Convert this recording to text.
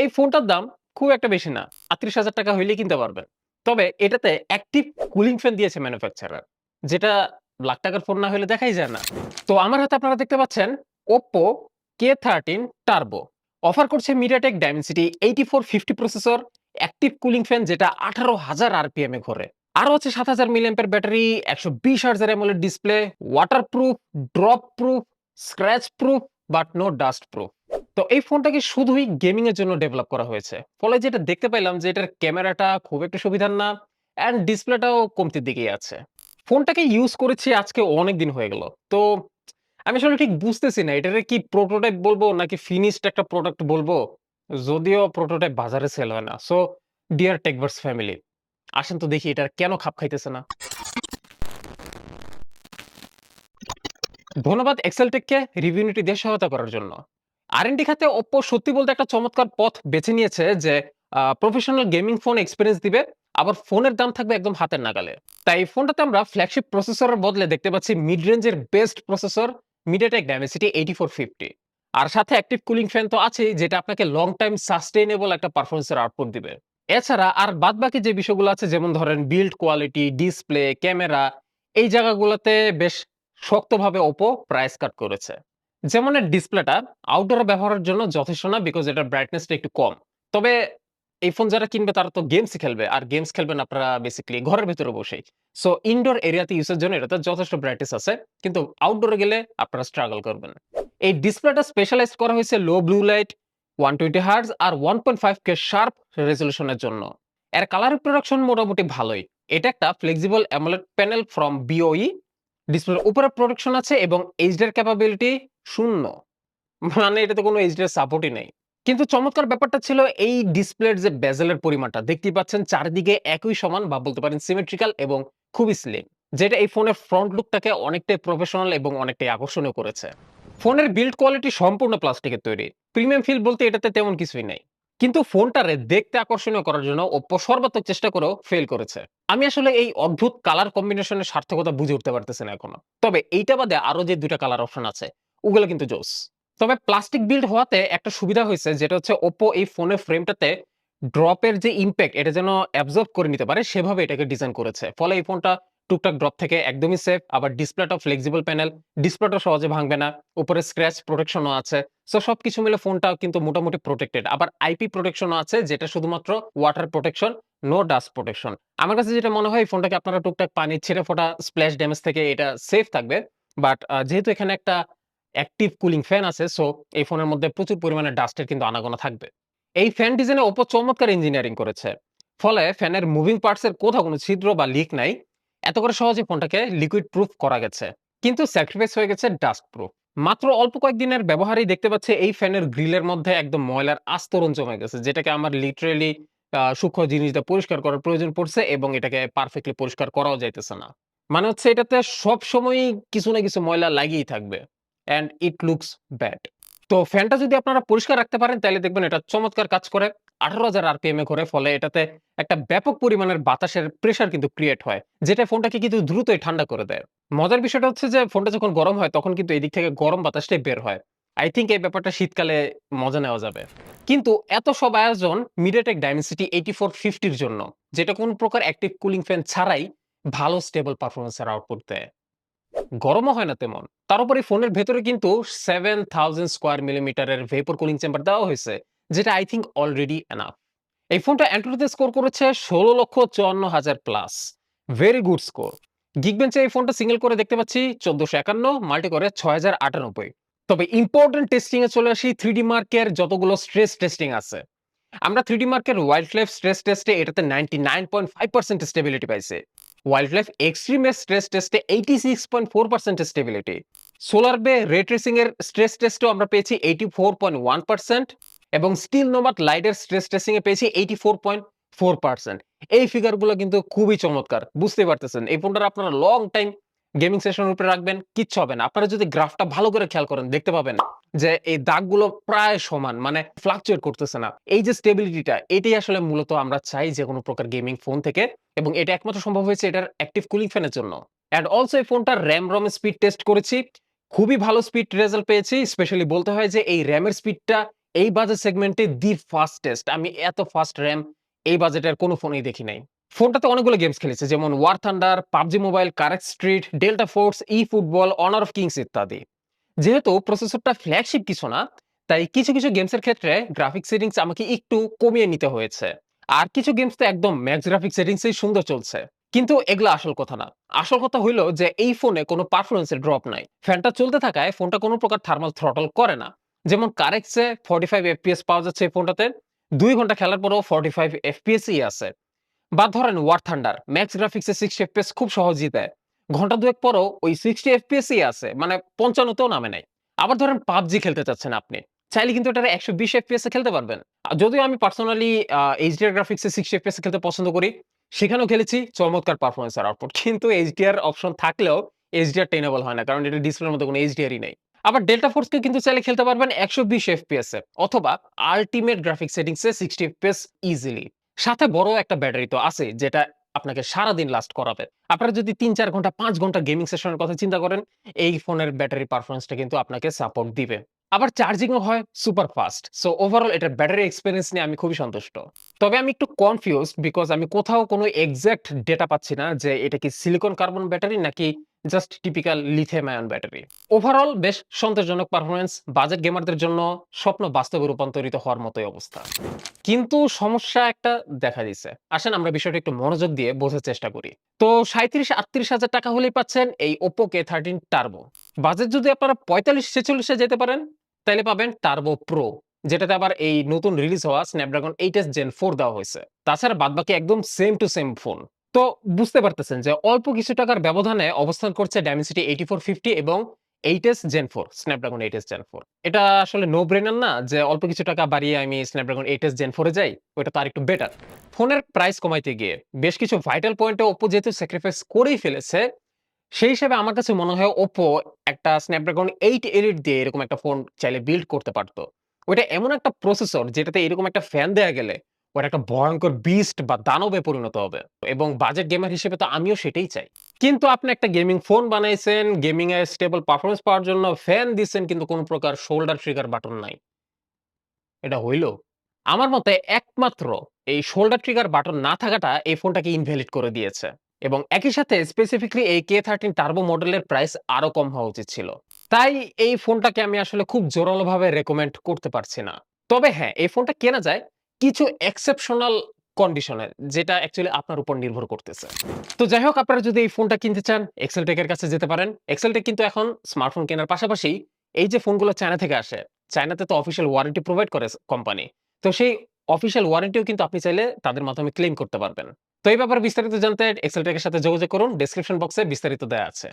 এই ফোনটার দাম খুব একটা বেশি না, আটত্রিশ হাজার টাকা হইলেই কিনতে পারবেন। তবে এটাতে অ্যাক্টিভ কুলিং ফ্যান দিয়েছে ম্যানুফ্যাকচারার যেটা লাখ টাকার ফোন না হলে দেখাই যায় না। তো আমার হাতে আপনারা দেখতে পাচ্ছেন Oppo K thirteen Turbo offer করছে MediaTek Dimensity eighty four fifty processor active cooling fan যেটা আঠারো হাজার আরপিএম এ ঘরে। আরও হচ্ছে সাত হাজার মিলিয়াম্পের ব্যাটারি একশো বিশ হাজার এমএলের display water proof drop proof scratch proof but no dust proof তো এই ফোনটাকে শুধুই গেমিং এর জন্য ডেভেলপ করা হয়েছে। ফলে যেটা দেখতে পাইলাম যে এটার ক্যামেরাটা খুব একটা সুবিধার না অ্যান্ড ডিসপ্লেটাও কমতির দিকেই আছে। ফোনটাকে ইউজ করেছি আজকে অনেক দিন হয়ে গেল। তো আমি আসলে ঠিক বুঝতেছি না, এটারে কি প্রোটোটাইপ বলব নাকি ফিনিশড একটা প্রোডাক্ট বলব? যদিও প্রোটোটাইপ বাজারে সেল হয় না। সো ডিয়ার টেকভার্স ফ্যামিলি আসেন তো দেখি এটার কেন খাপ খাইতেছে না। ধন্যবাদ এক্সেলটেককে রিভিউনিটি দিয়ে সহায়তা করার জন্য। আরএনডি খাতে ওপ্পো সত্যি বলতে একটা চমৎকার পথ বেছে নিয়েছে যে প্রফেশনাল গেমিং ফোন এক্সপিরিয়েন্স দিবে, আবার ফোনের দাম থাকবে একদম হাতের নাগালে। তাই এই ফোনটাতে আমরা ফ্ল্যাগশিপ প্রসেসরের বদলে দেখতে পাচ্ছি মিড রেঞ্জের best processor MediaTek Dimensity eighty four fifty আর সাথে অ্যাক্টিভ কুলিং ফ্যান তো আছেই, যেটা আপনাকে লং টাইম সাস্টেইনেবল একটা পারফরমেন্সের আউটপুট দিবে। এছাড়া আর বাদবাকি যে বিষয়গুলো আছে, যেমন ধরেন বিল্ড কোয়ালিটি ডিসপ্লে ক্যামেরা এই জায়গাগুলোতে বেশ শক্তভাবে ওপো প্রাইস কাট করেছে। যেমন এর ডিসপ্লেটা আউটডোরে ব্যবহারের জন্য যথেষ্ট না বিকজ এটার ব্রাইটনেসটা একটু কম। তবে এই ফোন যারা কিনবে তারা তো গেমস খেলবে, আর গেমস খেলবেন আপনারা বেসিক্যালি ঘরের ভিতরে বসেই। সো ইনডোর এরিয়াতে ইউজের জন্য এটাতে যথেষ্ট ব্রাইটনেস আছে, কিন্তু আউটডোরে গেলে আপনারা স্ট্রাগল করবেন। এই ডিসপ্লেটা স্পেশালাইজ করা হয়েছে low blue light one twenty hertz আর one point five K sharp রেজলিউশনের জন্য। এর কালার প্রোডাকশন মোটামুটি ভালোই। এটা একটা flexible AMOLED panel from BOE ডিসপ্লের উপরে প্রোডাকশন আছে এবং এইচডিআর ক্যাপাবিলিটি শূন্য। মানে এটাতে কোনো এইচডিআর সাপোর্টই নেই। কিন্তু চমৎকার ব্যাপারটা ছিল এই ডিসপ্লের যে বেজেলের পরিমাণটা, দেখতেই পাচ্ছেন চারিদিকে একই সমান বা বলতে পারেন সিমেট্রিক্যাল এবং খুবই স্লিম যেটা এই ফোনের ফ্রন্ট লুকটাকে অনেকটাই প্রফেশনাল এবং অনেকটাই আকর্ষণীয় করেছে। ফোনের বিল্ড কোয়ালিটি সম্পূর্ণ প্লাস্টিকের তৈরি। প্রিমিয়াম ফিল বলতে এটাতে তেমন কিছুই নেই। কিন্তু ফোনটারে দেখতে আকর্ষণীয় করার জন্য ওপ্পো সর্বাত্মক চেষ্টা করেও ফেল করেছে। আমি আসলে এই অদ্ভুত কালার কম্বিনেশনের সার্থকতা বুঝে উঠতে পারতেছি না এখনও। তবে এইটা বাদে আরও যে দুইটা কালার অপশন আছে, ওগুলো কিন্তু জোস। তবে প্লাস্টিক বিল্ড হওয়াতে একটা সুবিধা হয়েছে, যেটা হচ্ছে ওপ্পো এই ফোনের ফ্রেমটাতে ড্রপের যে ইম্প্যাক্ট এটা যেন অ্যাবজর্ব করে নিতে পারে, সেভাবে এটাকে ডিজাইন করেছে। ফলে এই ফোনটা টুকটাক ড্রপ থেকে একদমই সেফ আবার ডিসপ্লেটা ফ্লেক্সিবল প্যানেল ডিসপ্লেটা সহজে ভাঙবে না, উপরে স্ক্র্যাচ প্রোটেকশনও আছে সো সবকিছু মিলে ফোনটা কিন্তু মোটামুটি প্রোটেক্টেড আবার আইপি প্রোটেকশনও আছে, যেটা শুধুমাত্র water protection no dust protection আমার কাছে যেটা মনে হয় ফোনটাকে আপনারা টুকটাক পানি ছেড়ে ফোটা স্প্ল্যাশ ড্যামেজ থেকে এটা সেফ থাকবে। বাট যেহেতু এখানে একটা অ্যাক্টিভ কুলিং ফ্যান আছে সো এই ফোনের মধ্যে প্রচুর পরিমাণে ডাস্টের কিন্তু আনাগোনা থাকবে। এই ফ্যান ডিজাইনে ওপো চমৎকার ইঞ্জিনিয়ারিং করেছে। ফলে ফ্যানের মুভিং পার্টসের কোথাও কোনো ছিদ্র বা লিক নাই। এত করে সহজে ফোনটাকে লিকুইড প্রুফ করা গেছে। কিন্তু স্যাক্রিফাইস হয়ে গেছে ডাস্ট প্রুফ মাত্র অল্প কয়েকদিনের ব্যবহারেই দেখতে পাচ্ছে এই ফ্যানের গ্রিলের মধ্যে একদম ময়লার আস্তরণ জমে গেছে, যেটাকে আমার লিটারেলি সূক্ষ্ম জিনিসটা পরিষ্কার করার প্রয়োজন পড়ছে এবং এটাকে পারফেক্টলি পরিষ্কার করাও যাইতেছে না। মানে হচ্ছে এটাতে সব সময়ই কিছু না কিছু ময়লা লাগিয়েই থাকবে অ্যান্ড ইট লুকস ব্যাড তো ফ্যানটা যদি আপনারা পরিষ্কার রাখতে পারেন, তাহলে দেখবেন এটা চমৎকার কাজ করে। আঠারো হাজার আরপিএম এ ঘরে, ফলে এটাতে একটা ব্যাপক পরিমাণের বাতাসের প্রেশার কিন্তু ক্রিয়েট হয়, যেটা ফোনটাকে কিন্তু দ্রুতই ঠান্ডা করে দেয়। মজার বিষয়টা হচ্ছে যে, ফোনটা যখন গরম হয়, তখন কিন্তু এদিক থেকে গরম বাতাসটাই বের হয়। আই থিঙ্ক এই ব্যাপারটা শীতকালে মজা নেওয়া যাবে। কিন্তু এত সব আয়োজন মিডিয়াটেক ডাইমেনসিটি এইটি ফোর ফিফটির জন্য, যেটা কোন প্রকার অ্যাক্টিভ কুলিং ফ্যান ছাড়াই ভালো স্টেবল পারফরমেন্সের আউটপুট দেয়। গরমও হয় না তেমন। তার উপরে ফোনের ভেতরে কিন্তু সেভেন থাউজেন্ড স্কোয়ার মিলিমিটারের ভেপর কুলিং চেম্বার দেওয়া হয়েছে। যেটা আই থিঙ্ক অলরেডি এনাফ এই ফোনটা অ্যান্ড্রয়েডে স্কোর করেছে ষোলো লক্ষ চুয়ান্ন হাজার প্লাস ভেরি গুড স্কোর গিগবেঞ্চে এই ফোনটা সিঙ্গেল করে দেখতে পাচ্ছি চোদ্দশো একান্ন মাল্টি করে ছয় হাজার আটানব্বই। তবে ইম্পর্টেন্ট টেস্টিং এ চলে আসি থ্রি মার্কের যতগুলো স্ট্রেস টেস্টিং আছে। আমরা থ্রি মার্কের ওয়াইল্ড লাইফ স্ট্রেস টেস্টে এটাতে ninety nine point five percent stability পাইছে। ওয়াইল্ড লাইফ এক্সট্রিম এর স্ট্রেস টেস্টে eighty six point four percent stability solar bay ray tracing এর স্ট্রেস টেস্টেও আমরা পেয়েছি eighty four point one percent এবং স্টিল নোমাট লাইটের স্ট্রেস টেস্টিং এ পেয়েছি eighty four point four percent এই ফিগারগুলো কিন্তু খুবই চমৎকার বুঝতে পারতেছেন। এই ফোনটা আপনারা লং টাইম গেমিং সেশনের উপরে রাখবেন, কিচ্ছু হবে না। আপনারা যদি গ্রাফটা ভালো করে খেয়াল করেন, দেখতে পাবেন যে এই দাগগুলো প্রায় সমান মানে ফ্লাকচুয়েট করতেছে না। এই যে স্টেবিলিটিটা এটাই আসলে মূলত আমরা চাই যে কোনো প্রকার গেমিং ফোন থেকে, এবং এটা একমাত্র সম্ভব হয়েছে এটার অ্যাক্টিভ কুলিং ফ্যানের জন্য। অ্যান্ড অলসো এই ফোনটার র্যাম রম স্পিড টেস্ট করেছি, খুবই ভালো স্পিড রেজাল্ট পেয়েছি স্পেশালি বলতে হয় যে এই র্যামের স্পিডটা এই বাজেট সেগমেন্টে দি ফাস্টেস্ট আমি এত ফাস্ট র্যাম এই বাজেটের কোনো ফোনেই দেখি নাই। ফোনটাতে অনেকগুলো গেমস খেলেছে, যেমন War Thunder PUBG mobile CarX Street Delta Force eFootball Honor of Kings ইত্যাদি। যেহেতু প্রসেসরটা ফ্ল্যাগশিপ কিছু না, তাই কিছু কিছু গেমসের ক্ষেত্রে গ্রাফিক সেটিংস আমাকে একটু কমিয়ে নিতে হয়েছে। আর কিছু গেমস তো একদম ম্যাক্স গ্রাফিক সেটিংসেই সুন্দর চলছে। কিন্তু এগুলো আসল কথা না। আসল কথা হইল যে এই ফোনে কোনো পারফরমেন্সের ড্রপ নাই। ফ্যানটা চলতে থাকায় ফোনটা কোনো প্রকার থার্মাল থ্রটল করে না। যেমন কারেক্টসে ফর্টি ফাইভ এফপিএস পাওয়া যাচ্ছে এই ফোনটাতে। দুই ঘণ্টা খেলার পরেও ফর্টি ফাইভ এফপিএসই আছে। বা ধরেন ওয়ার থান্ডার ম্যাক্স গ্রাফিক্সে সিক্সটি এফপিএস খুব সহজেই দেয়। ঘণ্টা দুয়েক পরও ওই সিক্সটি এফপিএসই আছে মানে পঞ্চান্নতেও নামে নাই। আবার ধরেন পাবজি খেলতে চাচ্ছেন আপনি, চাইলে কিন্তু এটা একশো বিশ এফপিএস এ খেলতে পারবেন। যদিও আমি পার্সোনালি এইচডিআর গ্রাফিক্সে সিক্সটি এফপিএস খেলতে পছন্দ করি, সেখানেও খেলেছি, চমৎকার পারফরমেন্স আর আউটপুট কিন্তু এইচডিআর অপশন থাকলেও এইচডিআর টেনেবল হয় না, কারণ এটা ডিসপ্লের মধ্যে কোনো এইচডিআরই নেই। আবার ডেল্টা ফোর্সকে কিন্তু চাইলে খেলতে পারবেন একশো বিশ এফপিএস এ অথবা আলটিমেট গ্রাফিক সেটিংসে সিক্সটি এফপিএস ইজিলি সাথে বড় একটা ব্যাটারি তো আছে, যেটা আপনাকে সারাদিন লাস্ট করাবে। আপনারা যদি তিন, চার ঘণ্টা, পাঁচ ঘণ্টা গেমিং সেশনের কথা চিন্তা করেন, এই ফোনের ব্যাটারি পারফরমেন্সটা কিন্তু আপনাকে সাপোর্ট দিবে। আবার চার্জিংও হয় সুপার ফাস্ট সো ওভারঅল এটার ব্যাটারি এক্সপিরিয়েন্স নিয়ে আমি খুবই সন্তুষ্ট। তবে আমি একটু কনফিউজ বিকজ আমি কোথাও কোনো এক্সাক্ট ডেটা পাচ্ছি না যে এটা কি সিলিকন কার্বন ব্যাটারি নাকি just typical lithium ion battery overall বেশ সন্তোষজনক পারফরমেন্স বাজেট গেমারদের জন্য স্বপ্ন বাস্তবে রূপান্তরিত হওয়ার মতোই অবস্থা। কিন্তু সমস্যা একটা দেখা দিচ্ছে আসেন আমরা বিষয়টা একটু মনোযোগ দিয়ে বোঝার চেষ্টা করি। তো সাঁত্রিশ আটত্রিশ হাজার টাকা হলেই পাচ্ছেন এই Oppo K thirteen Turbo budget যদি আপনারা পঁয়তাল্লিশ ছেচল্লিশে যেতে পারেন, তাহলে পাবেন টার্বো প্রো যেটাতে আবার এই নতুন রিলিজ হওয়া Snapdragon eight S Gen four দেওয়া হয়েছে। তাছাড়া বাদবাকি একদম সেম টু সেম ফোন তো বুঝতে পারতেছেন যে অল্প কিছু টাকার ব্যবধানে অবস্থান করছে ডায়মেন্সিটি এইটি ফোর ফিফটি এবং eight S Gen four Snapdragon eight S Gen four এটা আসলে নো ব্রেনার না যে অল্প কিছু টাকা বাড়িয়ে আমি স্ন্যাপড্রাগন এইট এস জেন ফোরে যাই ওটা তার একটু বেটার ফোনের প্রাইস কমাইতে গিয়ে বেশ কিছু ভাইটাল পয়েন্টে ওপো যেহেতু স্যাক্রিফাইস করেই ফেলেছে, সেই হিসাবে আমার কাছে মনে হয় ওপো একটা স্ন্যাপড্রাগন এইট এলিট দিয়ে এরকম একটা ফোন চাইলে বিল্ড করতে পারতো। ওইটা এমন একটা প্রসেসর যেটাতে এরকম একটা ফ্যান দেয়া গেলে ওটা একটা ভয়ঙ্কর বিস্ট বা দানবে পরিণত হবে। এবং বাজেট গেমার হিসেবে তো আমিও সেটাই চাই। কিন্তু আপনি একটা গেমিং ফোন বানাইছেন গেমিং এ স্টেবল পারফরমেন্স পাওয়ার জন্য ফ্যান দিচ্ছেন কিন্তু কোনো প্রকার শোল্ডার ট্রিগার বাটন নাই। এটা হইল। আমার মতে একমাত্র এই শোল্ডার ট্রিগার বাটন না থাকাটা এই ফোনটাকে ইনভ্যালিড করে দিয়েছে। এবং একই সাথে স্পেসিফিকলি এই কে থার্টিন টার্বো মডেলের প্রাইস আরও কম হওয়া উচিত ছিল। তাই এই ফোনটাকে আমি আসলে খুব জোরালোভাবে রেকমেন্ড করতে পারছি না। তবে হ্যাঁ এই ফোনটা কেনা যায় কিছু এক্সেপশনাল কন্ডিশনে যেটা অ্যাকচুয়ালি আপনার উপর নির্ভর করতেছে। তো যাই হোক, আপনারা যদি এই ফোনটা কিনতে চান এক্সেলটেকের কাছে যেতে পারেন। এক্সেলটেক কিন্তু এখন স্মার্টফোন কেনার পাশাপাশি এই যে ফোনগুলো চায়না থেকে আসে চায়নাতে তো অফিসিয়াল ওয়ারেন্টি প্রোভাইড করে কোম্পানি তো সেই অফিসিয়াল ওয়ারেন্টিও কিন্তু আপনি চাইলে তাদের মাধ্যমে ক্লেম করতে পারবেন। তো এই ব্যাপারে বিস্তারিত জানতে এক্সেলটেকের সাথে যোগাযোগ করুন। ডেসক্রিপশন বক্সে বিস্তারিত দেওয়া আছে।